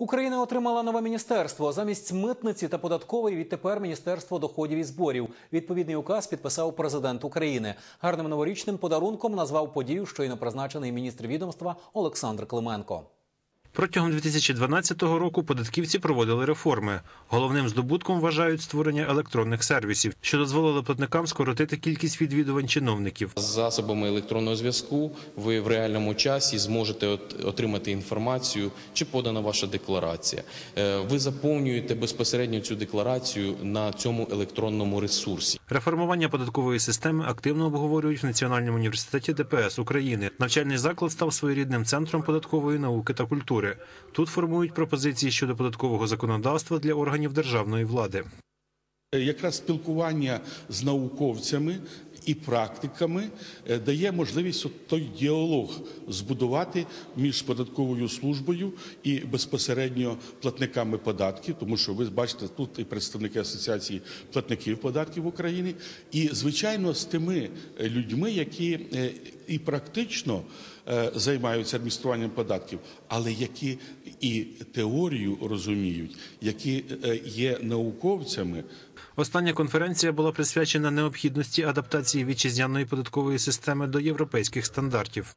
Україна отримала нове міністерство. Замість митниці та податкової відтепер міністерство доходів і зборів. Відповідний указ підписав президент України. Гарним новорічним подарунком назвав подію, щойно призначений міністр відомства Олександр Клименко. Протягом 2012 року податківці проводили реформи. Головним здобутком вважають створення електронних сервісів, що дозволило платникам скоротити кількість відвідувань чиновників. З засобами електронного зв'язку ви в реальному часі зможете отримати інформацію, чи подана ваша декларація. Е, Ви заповнюєте безпосередньо цю декларацію на цьому електронному ресурсі. Реформування податкової системи активно обговорюють в Національному університеті ДПС України. Навчальний заклад став своєрідним центром податкової науки та культури. Тут формують пропозиції щодо податкового законодавства для органів державної влади. Якраз спілкування з науковцями і практиками е, дає можливість от той діалог збудувати між податковою службою і безпосередньо платниками податків, тому що ви бачите тут і представники асоціації платників податків України, і звичайно з тими е, людьми, які е, і практично е, займаються адмініструванням податків, але які і теорію розуміють, які е, є науковцями. Остання конференція була присвячена необхідності адаптації вітчизняної податкової системи до європейських стандартів.